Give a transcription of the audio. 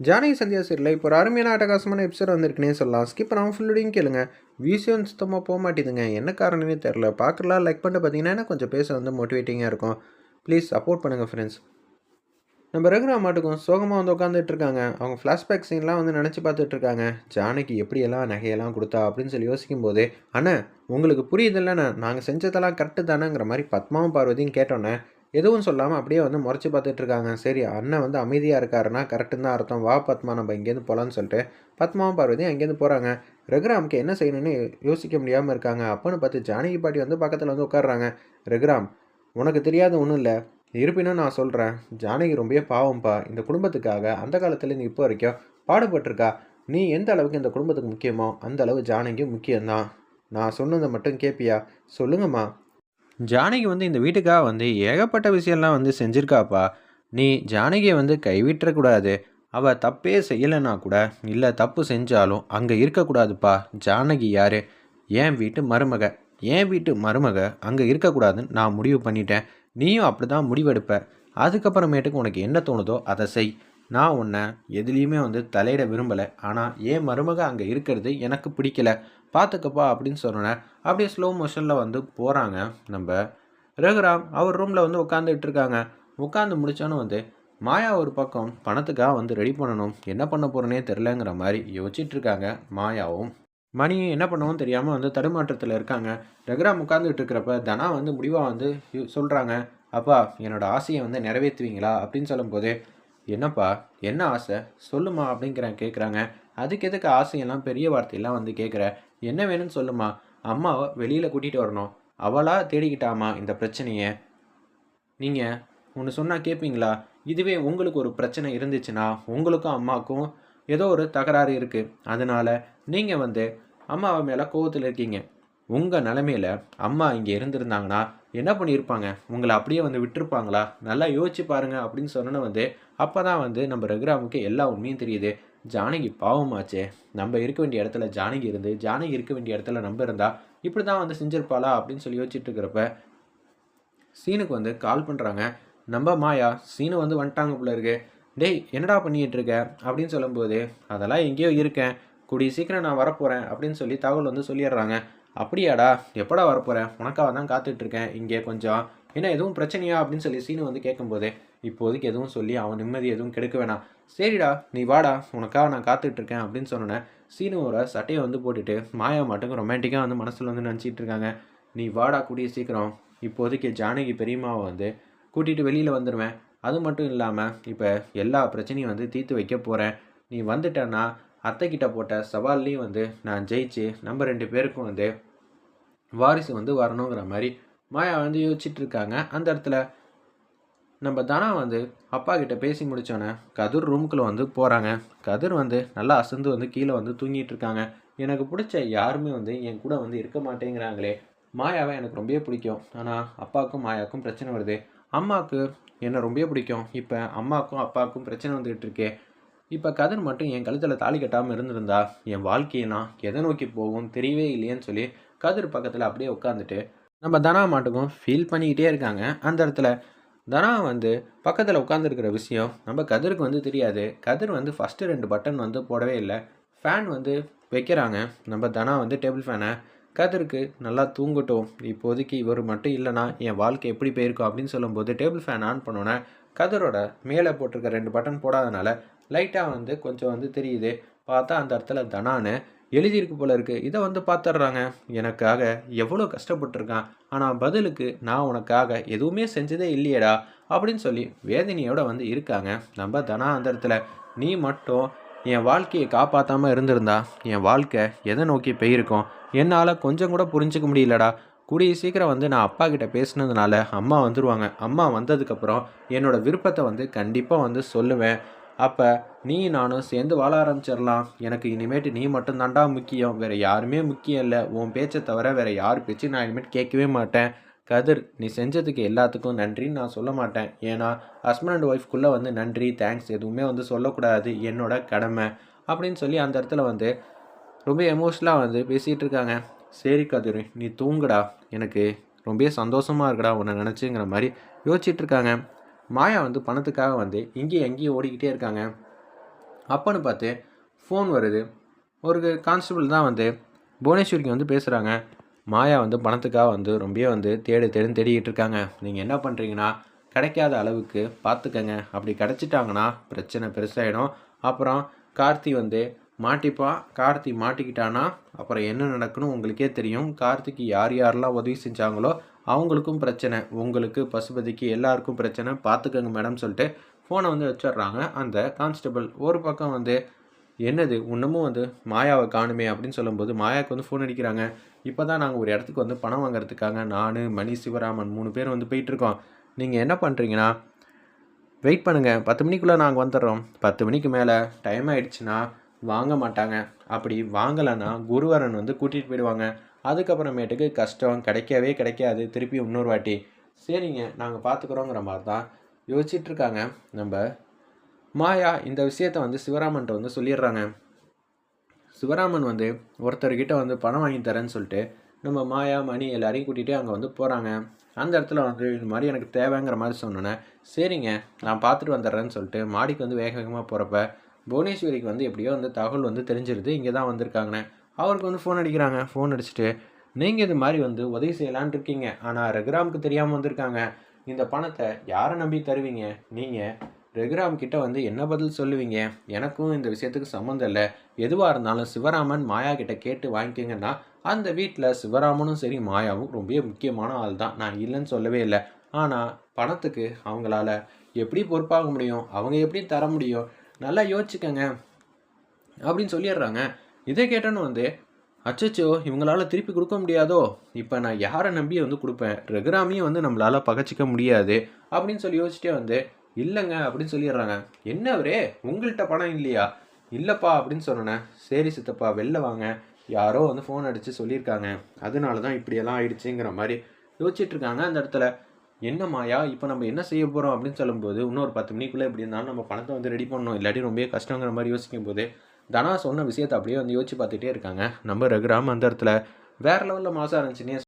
ஜானகி சந்தியா சீரியலில் இப்போ ஒரு அருமையான அட்டகாசமான எபிசோட் வந்திருக்குனே சொல்லலாம். ஸ்கிப் நான் ஃபுல்லோடையும் கேளுங்க. வியூஸும் சுத்தமாக போக மாட்டேதுங்க. என்ன காரணம்னே தெரில பார்க்கலாம். லைக் பண்ணிட்டு பார்த்தீங்கன்னா கொஞ்சம் பேச வந்து மோட்டிவேட்டிங்காக இருக்கும். ப்ளீஸ் சப்போர்ட் பண்ணுங்கள் ஃப்ரெண்ட்ஸ் நம்ம ரகுரா மாட்டுக்கும் சோகமாக வந்து உட்காந்துட்டு இருக்காங்க. அவங்க ஃப்ளாஷ்பேக் சீன்லாம் வந்து நினச்சி பார்த்துட்டு இருக்காங்க. ஜானகி எப்படியெல்லாம் நகையெல்லாம் கொடுத்தா அப்படின்னு சொல்லி யோசிக்கும் போது அண்ணா உங்களுக்கு புரியுதில்லண்ணே நாங்கள் செஞ்சதெல்லாம் கரெக்டு தானேங்கிற மாதிரி பத்மாவும் பார்வதியும் கேட்டோன்னே எதுவும் சொல்லாமல் அப்படியே வந்து முறைச்சி பார்த்துட்டு இருக்காங்க. சரி அண்ணன் வந்து அமைதியாக இருக்காருன்னா கரெக்டுன்னு தான் அர்த்தம். வா பத்மா நம்ம இங்கேருந்து போகலான்னு சொல்லிட்டு பத்மாவும் பார்வதியும் அங்கேருந்து போகிறாங்க ரகுராமுக்கு என்ன செய்யணும்னு யோசிக்க முடியாமல் இருக்காங்க. அப்போன்னு பார்த்து ஜானகி பாட்டி வந்து பக்கத்தில் வந்து உட்காடுறாங்க ரகுராம் உனக்கு தெரியாத ஒன்றும் இல்லை. இருப்பினும் நான் சொல்கிறேன் ஜானகி ரொம்பவே பாவம்ப்பா. இந்த குடும்பத்துக்காக அந்த காலத்துலேருந்து இப்போ வரைக்கும் பாடுபட்டிருக்கா. நீ எந்த அளவுக்கு இந்த குடும்பத்துக்கு முக்கியமோ அந்த அளவு ஜானகியும் முக்கியம்தான். நான் சொன்னதை மட்டும் கேட்பியா சொல்லுங்கம்மா. ஜானகி வந்து இந்த வீட்டுக்காக வந்து ஏகப்பட்ட விஷயம்லாம் வந்து செஞ்சுருக்காப்பா. நீ ஜானகியை வந்து கைவிட்டுறக்கூடாது. அவள் தப்பே செய்யலைன்னா கூட இல்லை தப்பு செஞ்சாலும் அங்கே இருக்கக்கூடாதுப்பா. ஜானகி யார்? என் வீட்டு மருமக. என் வீட்டு மருமக அங்கே இருக்கக்கூடாதுன்னு நான் முடிவு பண்ணிட்டேன். நீயும் அப்படி தான் முடிவெடுப்ப. அதுக்கப்புறமேட்டுக்கு உனக்கு என்ன தோணுதோ அதை செய். நான் உன்னை எதுலேயுமே வந்து தலையிட விரும்பலை. ஆனால் ஏன் மருமக அங்கே இருக்கிறது எனக்கு பிடிக்கல. பார்த்துக்கப்பா அப்படின்னு சொன்னேன் அப்படியே ஸ்லோ மோஷனில் வந்து போகிறாங்க நம்ம ரகுராம். அவர் ரூமில் வந்து உட்காந்துட்டு இருக்காங்க. உட்காந்து முடித்தோன்னு வந்து மாயா ஒரு பக்கம் பணத்துக்காக வந்து ரெடி பண்ணணும் என்ன பண்ண போகிறேனே தெரிலங்கிற மாதிரி யோசிச்சுட்டு இருக்காங்க மாயாவும். மணியும் என்ன பண்ணவும் தெரியாமல் வந்து தடுமாற்றத்தில் இருக்காங்க. ரகுராம் உட்காந்துட்டு இருக்கிறப்ப தனா வந்து முடிவாக வந்து சொல்கிறாங்க அப்பா என்னோடய ஆசையை வந்து நிறைவேற்றுவீங்களா? அப்படின்னு சொல்லும்போது என்னப்பா என்ன ஆசை? சொல்லுமா? அப்படிங்கிறேன் கேட்குறாங்க அதுக்கு எதுக்கு ஆசையெல்லாம் பெரிய வார்த்தையெல்லாம் வந்து கேட்குற என்ன வேணும்னு சொல்லுமா? அம்மாவை வெளியில் கூட்டிகிட்டு வரணும். அவளாக தேடிக்கிட்டாமா இந்த பிரச்சனையை? நீங்கள் ஒன்று சொன்னால் கேட்பீங்களா இதுவே உங்களுக்கு ஒரு பிரச்சனை இருந்துச்சுன்னா உங்களுக்கும் அம்மாவுக்கும் ஏதோ ஒரு தகராறு இருக்குது அதனால் நீங்கள் வந்து அம்மாவை மேலே கோவத்தில் இருக்கீங்க. உங்கள் நிலமையில அம்மா இங்கே இருந்திருந்தாங்கன்னா என்ன பண்ணியிருப்பாங்க? உங்களை அப்படியே வந்து விட்டுருப்பாங்களா? நல்லா யோசிச்சு பாருங்க அப்படின்னு சொன்னோன்னு வந்து அப்போ தான் வந்து நம்ம ரகுராமுக்கு எல்லா உண்மையும் தெரியுது. ஜானகி பாவமாச்சே. நம்ம இருக்க வேண்டிய இடத்துல ஜானகி இருந்து ஜானகி இருக்க வேண்டிய இடத்துல நம்ம இருந்தா இப்படி தான் வந்து செஞ்சிருப்பாளா அப்படின்னு சொல்லி யோசிச்சுட்டு இருக்கிறப்ப சீனுக்கு வந்து கால் பண்ணுறாங்க நம்ம மாயா சீனு வந்து வந்துட்டாங்க போல இருக்கு. டேய் என்னடா பண்ணிகிட்டு இருக்க? அப்படின்னு சொல்லும்போது அதெல்லாம் எங்கேயோ இருக்கேன். கூடிய சீக்கிரம் நான் வரப்போகிறேன் அப்படின்னு சொல்லி தகவல் வந்து சொல்லிடுறாங்க. அப்படியாடா எப்படா வரப்போகிறேன் உனக்காக தான் காத்துட்ருக்கேன் இங்கே கொஞ்சம். என்ன எதுவும் பிரச்சனையா? அப்படின்னு சொல்லி சீனு வந்து கேட்கும்போது இப்போதைக்கு எதுவும் சொல்லி அவன் நிம்மதி எதுவும் கெடுக்க வேணாம். சரிடா நீ வாடா உனக்காக நான் காத்துட்ருக்கேன் அப்படின்னு சொன்னேன் சீனுவோட சட்டையை வந்து போட்டுட்டு மாயா மட்டும் ரொமான்டிக்காக வந்து மனசில் வந்து நினச்சிட்டு இருக்காங்க. நீ வாடா கூடிய சீக்கிரம். இப்போதைக்கு ஜானகி பெரியம்மாவை வந்து கூட்டிகிட்டு வெளியில் வந்துடுவேன் அது மட்டும் இல்லாமல் இப்போ எல்லா பிரச்சனையும் வந்து தீர்த்து வைக்க போகிறேன் நீ வந்துட்டேன்னா அத்தைக்கிட்ட போட்ட சவால்லையும் வந்து நான் ஜெயிச்சு நம்ம ரெண்டு பேருக்கும் வந்து வாரிசு வந்து வரணுங்கிற மாதிரி மாயா வந்து யோசிச்சுட்டு இருக்காங்க. அந்த இடத்துல நம்ம தனா வந்து அப்பா கிட்ட பேசி முடித்தோன்னே கதிர் ரூமுக்குள்ளே வந்து போகிறாங்க கதிர் வந்து நல்லா அசந்து வந்து கீழே வந்து தூங்கிட்டு இருக்காங்க. எனக்கு பிடிச்ச யாருமே வந்து என் கூட வந்து இருக்க மாட்டேங்கிறாங்களே. மாயாவை எனக்கு ரொம்பவே பிடிக்கும். ஆனால் அப்பாவுக்கும் மாயாவுக்கும் பிரச்சனை வருது. அம்மாவுக்கு என்னை ரொம்பவே பிடிக்கும். இப்போ அம்மாவுக்கும் அப்பாவுக்கும் பிரச்சனை வந்துகிட்டு இருக்கே. இப்போ கதிர் மட்டும் என் கழுத்தில் தாலி கட்டாமல் இருந்திருந்தா என் வாழ்க்கையெல்லாம் எதை நோக்கி போகும் தெரியவே இல்லையேன்னு சொல்லி கதிர் பக்கத்தில் அப்படியே உட்காந்துட்டு நம்ம தனா மாட்டுக்கும் ஃபீல் பண்ணிக்கிட்டே இருக்காங்க. அந்த இடத்துல தனா வந்து பக்கத்தில் உட்காந்துருக்கிற விஷயம் நம்ம கதிருக்கு வந்து தெரியாது. கதிர் வந்து ஃபஸ்ட்டு ரெண்டு பட்டன் வந்து போடவே இல்லை. ஃபேன் வந்து வைக்கிறாங்க. நம்ம தனா வந்து டேபிள் ஃபேனை கதிருக்கு நல்லா தூங்கட்டும். இப்போதைக்கு இவர் மட்டும் இல்லைனா என் வாழ்க்கை எப்படி போயிருக்கும் அப்படின்னு சொல்லும்போது டேபிள் ஃபேன் ஆன் பண்ணோன்னே கதிரோட மேலே போட்டிருக்க ரெண்டு பட்டன் போடாதனால லைட்டாக வந்து கொஞ்சம் வந்து தெரியுது. பார்த்தா அந்த இடத்துல தனான்னு எழுதியிருக்கு போல இருக்குது இதை வந்து பார்த்துட்றாங்க எனக்காக எவ்வளோ கஷ்டப்பட்டிருக்கான். ஆனால் பதிலுக்கு நான் உனக்காக எதுவுமே செஞ்சதே இல்லையேடா அப்படின்னு சொல்லி வேதனையோடு வந்து இருக்காங்க. நம்ம தனா அந்த இடத்துல. நீ மட்டும் என் வாழ்க்கையை காப்பாற்றாமல் இருந்திருந்தா என் வாழ்க்கை எதை நோக்கி போயிருக்கோம்? என்னால் கொஞ்சம் கூட புரிஞ்சிக்க முடியலடா. கூடிய சீக்கிரம் வந்து நான் அப்பா கிட்ட பேசினதுனால அம்மா வந்துடுவாங்க அம்மா வந்ததுக்கப்புறம் என்னோடய விருப்பத்தை வந்து கண்டிப்பாக வந்து சொல்லுவேன். அப்போ நீ நானும் சேர்ந்து வாழ ஆரம்பிச்சிடலாம். எனக்கு இனிமேட்டு நீ மட்டும் தாண்டா முக்கியம். வேறு யாருமே முக்கியம் இல்லை. உன் பேச்சை தவிர வேறு யார் பேச்சு நான் இனிமேட்டு கேட்கவே மாட்டேன். கதிர் நீ செஞ்சதுக்கு எல்லாத்துக்கும் நன்றின்னு நான் சொல்ல மாட்டேன். ஏன்னா ஹஸ்பண்ட் அண்ட் ஒய்ஃப்குள்ளே வந்து நன்றி தேங்க்ஸ் எதுவுமே வந்து சொல்லக்கூடாது. என்னோட கடமை. அப்படின்னு சொல்லி அந்த இடத்துல வந்து ரொம்ப எமோஷ்னலாக வந்து பேசிகிட்டு இருக்காங்க. சரி கதிர் நீ தூங்குடா. எனக்கு ரொம்ப சந்தோஷமாக இருக்குடா உன்னை நினச்சிங்கிற மாதிரி யோசிச்சுட்டு இருக்காங்க. மாயா வந்து பணத்துக்காக வந்து இங்கேயும் எங்கேயும் ஓடிக்கிட்டே இருக்காங்க. அப்போன்னு பார்த்து ஃபோன் வருது. ஒரு கான்ஸ்டபிள் தான் வந்து புவனேஸ்வரிக்கு வந்து பேசுகிறாங்க மாயா வந்து பணத்துக்காக வந்து ரொம்ப வந்து தேடு தேடுன்னு தேடிக்கிட்டு இருக்காங்க. நீங்கள் என்ன பண்ணுறீங்கன்னா கிடைக்காத அளவுக்கு பார்த்துக்கங்க. அப்படி கிடச்சிட்டாங்கன்னா பிரச்சனை பெருசாகிடும் அப்புறம் கார்த்தி வந்து மாட்டிப்பான் கார்த்தி மாட்டிக்கிட்டானா? அப்புறம் என்ன நடக்குன்னு உங்களுக்கே தெரியும். கார்த்திக்கு யார் யாரெல்லாம் உதவி செஞ்சாங்களோ அவங்களுக்கும் பிரச்சனை உங்களுக்கு பசுபதிக்கு எல்லாருக்கும் பிரச்சனை பார்த்துக்கங்க மேடம் சொல்லிட்டு ஃபோனை வந்து வச்சிடுறாங்க. அந்த கான்ஸ்டபிள் ஒரு பக்கம் வந்து என்னது இன்னமும் வந்து மாயாவை காணுமே? அப்படின்னு சொல்லும்போது மாயாவுக்கு வந்து ஃபோன் அடிக்கிறாங்க. இப்போ தான் நாங்கள் ஒரு இடத்துக்கு வந்து பணம் வாங்குறதுக்காக நான் மணி சிவராமன் மூணு பேர் வந்து போயிட்டுருக்கோம் நீங்கள் என்ன பண்ணுறீங்கன்னா வெயிட் பண்ணுங்கள் பத்து மணிக்குள்ளே நாங்கள் வந்துடுறோம். பத்து மணிக்கு மேலே டைம் ஆகிடுச்சுன்னா வாங்க மாட்டாங்க. அப்படி வாங்கலைன்னா குருவரன் வந்து கூட்டிகிட்டு போயிடுவாங்க. அதுக்கப்புறமேட்டுக்கு கஷ்டம் கிடைக்கவே கிடைக்காது. திருப்பி இன்னொரு வாட்டி. சரிங்க நாங்கள் பார்த்துக்குறோங்கிற மாதிரி தான் யோசிச்சிட்ருக்காங்க. நம்ம மாயா இந்த விஷயத்த வந்து சிவராமன்ட்ட வந்து சொல்லிடுறாங்க. சிவராமன் வந்து ஒருத்தர்கிட்ட வந்து பணம் வாங்கி தரேன்னு சொல்லிட்டு நம்ம மாயா மணி எல்லாரையும் கூட்டிகிட்டு அங்கே வந்து போகிறாங்க அந்த இடத்துல வந்து இது மாதிரி எனக்கு தேவைங்கிற மாதிரி சொன்னோன்னே சரிங்க நான் பார்த்துட்டு வந்துடுறேன்னு சொல்லிட்டு மாடிக்கு வந்து வேக வேகமாக போகிறப்ப புவனேஸ்வரிக்கு வந்து எப்படியோ வந்து தகவல் வந்து தெரிஞ்சிருது. இங்கே தான் வந்திருக்காங்கண்ணே அவருக்கு வந்து ஃபோன் அடிக்கிறாங்க. ஃபோன் அடிச்சுட்டு நீங்கள் இது மாதிரி வந்து உதவி செய்யலான்னு இருக்கீங்க. ஆனால் ரகுராமுக்கு தெரியாமல் வந்திருக்காங்க. இந்த பணத்தை யாரை நம்பி தருவீங்க? நீங்கள் ரகுராம் கிட்ட வந்து என்ன பதில் சொல்லுவீங்க? எனக்கும் இந்த விஷயத்துக்கு சம்மந்தம் இல்லை. எதுவாக இருந்தாலும் சிவராமன் மாயா கிட்ட கேட்டு வாங்கிக்கிங்கன்னா அந்த வீட்டில் சிவராமனும் சரி மாயாவும் ரொம்ப முக்கியமான ஆள் தான். நான் இல்லைன்னு சொல்லவே இல்லை. ஆனால் பணத்துக்கு அவங்களால எப்படி பொறுப்பாக முடியும்? அவங்க எப்படி தர முடியும்? நல்லா யோசிச்சுக்கங்க. அப்படின்னு சொல்லிடுறாங்க. இதை கேட்டோன்னு வந்து அச்சச்சோ இவங்களால திருப்பி கொடுக்க முடியாதோ? இப்போ நான் யாரை நம்பி வந்து கொடுப்பேன்? ரகுராமையும் வந்து நம்மளால பகச்சிக்க முடியாது. அப்படின்னு சொல்லி யோசிச்சிட்டே வந்து இல்லைங்க அப்படின்னு சொல்லிடுறாங்க. என்ன அவரே? உங்கள்கிட்ட பணம் இல்லையா? இல்லைப்பா அப்படின்னு சொன்னேன் சரி சித்தப்பா வெளில வாங்க. யாரோ வந்து ஃபோன் அடித்து சொல்லியிருக்காங்க. அதனால தான் இப்படியெல்லாம் ஆயிடுச்சுங்கிற மாதிரி யோசிச்சுட்டு இருக்காங்க அந்த இடத்துல. என்ன மாயா இப்போ நம்ம என்ன செய்ய போகிறோம் அப்படின்னு சொல்லும்போது இன்னொரு பத்து மணிக்குள்ளே எப்படி இருந்தாலும் நம்ம பணத்தை வந்து ரெடி பண்ணணும். இல்லாட்டி ரொம்ப கஷ்டங்கிற மாதிரி யோசிக்கும் போது தனா சொன்ன விஷயத்தை அப்படியே வந்து யோசிச்சு பார்த்துட்டே இருக்காங்க. நம்ம ரகுராம் அந்த இடத்துல வேறு லெவலில் மாசம் இருந்துச்சுன்னே